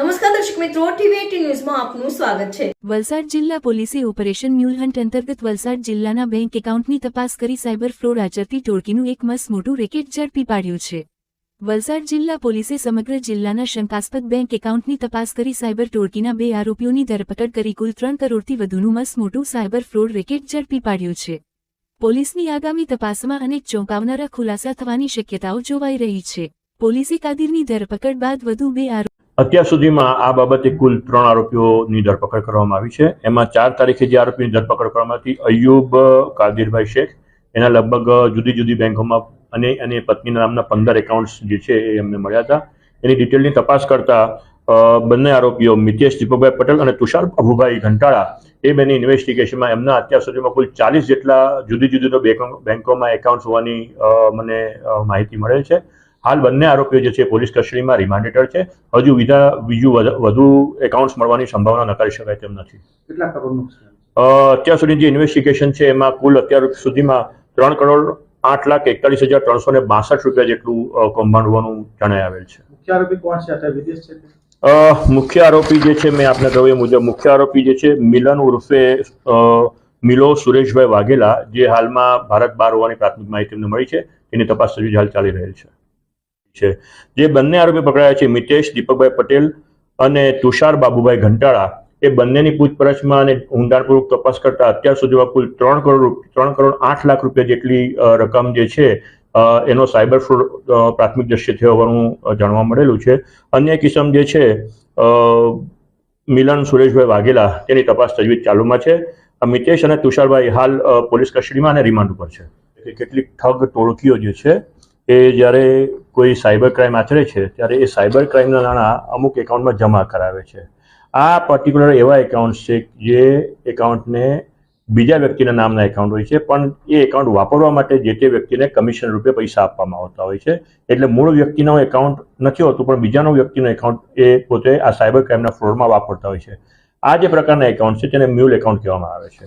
નમસ્કાર દર્શક મિત્રો, ટીવી ન્યૂઝમાં આપનું સ્વાગત છે. વલસાડ જિલ્લા પોલીસે ઓપરેશન મ્યુલ હન્ટ અંતર્ગત વલસાડ જિલ્લાના બેંક એકાઉન્ટની તપાસ કરી સાયબર ફ્રોડ આચરતી ટોળકીનું એક મસ્ત મોટું રેકેટ ઝડપી પાડ્યું છે. વલસાડ જિલ્લા પોલીસે સમગ્ર જિલ્લાના શંકાસ્પદ બેંક એકાઉન્ટની તપાસ કરી સાયબર ટોળકીના બે આરોપીઓની ધરપકડ કરી કુલ ત્રણ કરોડથી વધુનું મસ્ત મોટું સાયબર ફ્રોડ રેકેટ ઝડપી પાડ્યું છે. પોલીસની આગામી તપાસમાં અનેક ચોંકાવનારા ખુલાસા થવાની શક્યતાઓ જોવાઈ રહી છે. પોલીસે કાદીરની ધરપકડ બાદ વધુ બે આરોપી અત્યાર સુધીમાં આ બાબતે કુલ ત્રણ આરોપીઓની ધરપકડ કરવામાં આવી છે. એમાં ચાર તારીખે જે આરોપીની ધરપકડ કરવામાં હતી, અયુબ, કાદિરભાઈ શેખ. એના લગભગ જુદી જુદી બેંકોમાં અને અને પત્નીના નામના પંદર એકાઉન્ટ્સ જે છે એ અમને મળ્યા હતા. એની ડિટેલની તપાસ કરતા બંને આરોપીઓ મિતેશ દીપકભાઈ પટેલ અને તુષાર અભુભાઈ ઘંટાળા, એ બેની ઇન્વેસ્ટિગેશનમાં એમના અત્યાર સુધીમાં કુલ ચાલીસ જેટલા જુદી જુદી બેંકો- બેંકોમાં એકાઉન્ટ્સ હોવાની મને માહિતી મળેલ છે. હાલ બંને આરોપીઓ જે છે પોલીસ કસ્ટડીમાં રિમાન્ડ હેઠળ છે. હજુ બીજા બીજું વધુ એકાઉન્ટ્સ મળવાની સંભાવના નકારી શકાય તેમ નથી. અત્યાર સુધી જે ઇન્વેસ્ટિગેશન છે એમાં કુલ અત્યાર સુધીમાં ત્રણ કરોડ આઠ લાખ એકતાલીસ હજાર ત્રણસો ને બાસઠ રૂપિયા જેટલું કૌભાંડ હોવાનું જણાઈ આવેલ છે. મુખ્ય આરોપી કોણ છે વિદેશ છે? અ, મુખ્ય આરોપી જે છે મેં આપને કહ્યું એ મુજબ મુખ્ય આરોપી જે છે મિલન ઉર્ફે મિલો સુરેશભાઈ વાઘેલા જે હાલમાં ભારત બહાર હોવાની પ્રાથમિક માહિતી અમને મળી છે. એની તપાસ હજી હાલ ચાલી રહેલ છે. છે. જે બંને આરોપી પકડાયા છે, મિતેશ દીપકભાઈ પટેલ અને તુષાર બાબુભાઈ ઘંટાળા. એ બંનેની પૂછપરછમાં અને ઊંડાણપૂર્વક તપાસ કરતા અત્યાર સુધીમાં કુલ ત્રણ કરોડ ત્રણ કરોડ આઠ લાખ રૂપિયા જેટલી રકમ જે છે એનો સાયબર ફ્રોડ પ્રાથમિક દ્રશ્ય થયો હોવાનું જાણવા મળેલું છે. અન્ય કિસ્મ જે છે મિલન સુરેશભાઈ વાઘેલા, તેની તપાસ તજવીજ ચાલુમાં છે. મિતેશ અને તુષારભાઈ હાલ પોલીસ કસ્ટડીમાં અને રિમાન્ડ ઉપર છે. કેટલીક ઠગ ટોળકીઓ જે છે એ જ્યારે કોઈ સાયબર ક્રાઇમ આચરે છે, ત્યારે એ સાયબર ક્રાઇમના નાણાં અમુક એકાઉન્ટમાં જમા કરાવે છે. આ પર્ટિક્યુલર એવા એકાઉન્ટ છે જે એકાઉન્ટને બીજા વ્યક્તિના નામના એકાઉન્ટ હોય છે, પણ એ એકાઉન્ટ વાપરવા માટે જે તે વ્યક્તિને કમિશન રૂપે પૈસા આપવામાં આવતા હોય છે. એટલે મૂળ વ્યક્તિનો એકાઉન્ટ નથી હોતું, પણ બીજાનો વ્યક્તિનો એકાઉન્ટ એ પોતે આ સાયબર ક્રાઇમના ફ્રોડમાં વાપરતા હોય છે. આ જે પ્રકારના એકાઉન્ટ છે, તેને મ્યુલ એકાઉન્ટ કહેવામાં આવે છે.